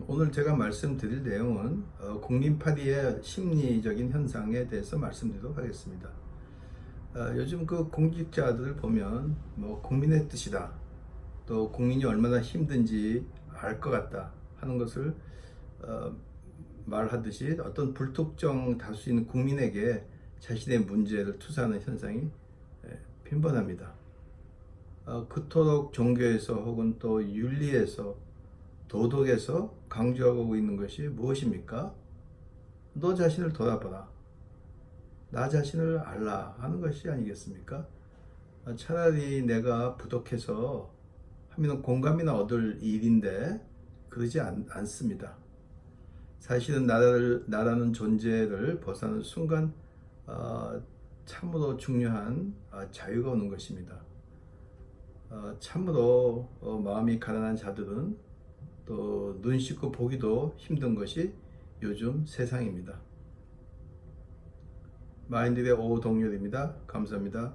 음, 오늘 제가 말씀드릴 내용은 어, 국민파리의 심리적인 현상에 대해서 말씀드리도록 하겠습니다. 어, 요즘 그 공직자들을 보면 뭐 국민의 뜻이다, 또 국민이 얼마나 힘든지 알 것 같다 하는 것을 어, 말하듯이 어떤 불특정 다수인 국민에게 자신의 문제를 투사하는 현상이 예, 빈번합니다. 어, 그토록 종교에서 혹은 또 윤리에서 도덕에서 강조하고 있는 것이 무엇입니까? 너 자신을 돌아봐라. 나 자신을 알라 하는 것이 아니겠습니까? 아, 차라리 내가 부족해서 하면 공감이나 얻을 일인데 그러지 않, 않습니다. 사실은 나라를, 나라는 존재를 벗어나는 순간 어, 참으로 중요한 어, 자유가 오는 것입니다. 어, 참으로 어, 마음이 가난한 자들은 또 눈 씻고 보기도 힘든 것이 요즘 세상입니다. 마인드의 오동열입니다. 감사합니다.